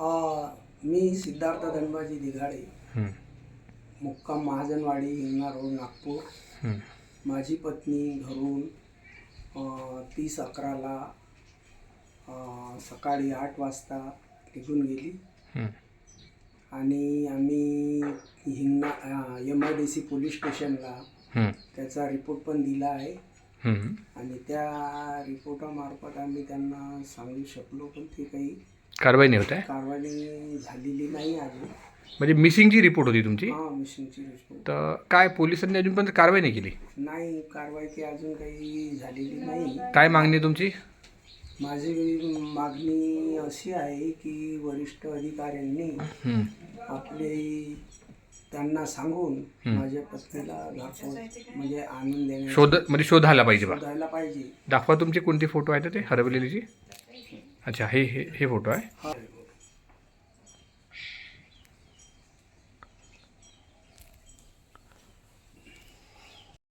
मी सिद्धार्थ धनबाजी दिघाडे. मुक्काम महाजनवाडी हिंगणा रोड नागपूर. माझी पत्नी घरून तीस अकराला सकाळी आठ वाजता निघून गेली. आणि आम्ही Hingna M I D C police स्टेशनला त्याचा रिपोर्ट पण दिला आहे. आणि त्या रिपोर्टामार्फत आम्ही त्यांना सांगू शकलो पण ते काही कारवाई नाही होत आहे? कारवाई झालेली नाही अजून. म्हणजे मिसिंगची रिपोर्ट होती तुमची? हा मिशनची रिपोर्ट. तर काय पोलिसांनी अजूनपर्यंत कारवाई नाही केली? नाही कारवाई काही अजून काही झालेली नाही. काय मागणी आहे तुमची? माझी मागणी अशी आहे की वरिष्ठ अधिकाऱ्यांनी हं, आपले त्यांना सांगून माझ्या पत्नीला घरपोच म्हणजे आणून देण्या शोध म्हणजे शोध आला पाहिजे बा. शोधायला पाहिजे. दाखवा तुमचे कोणते फोटो आहेत ते हरवलेलीची अच्छा हे हे हे फोटो आहे.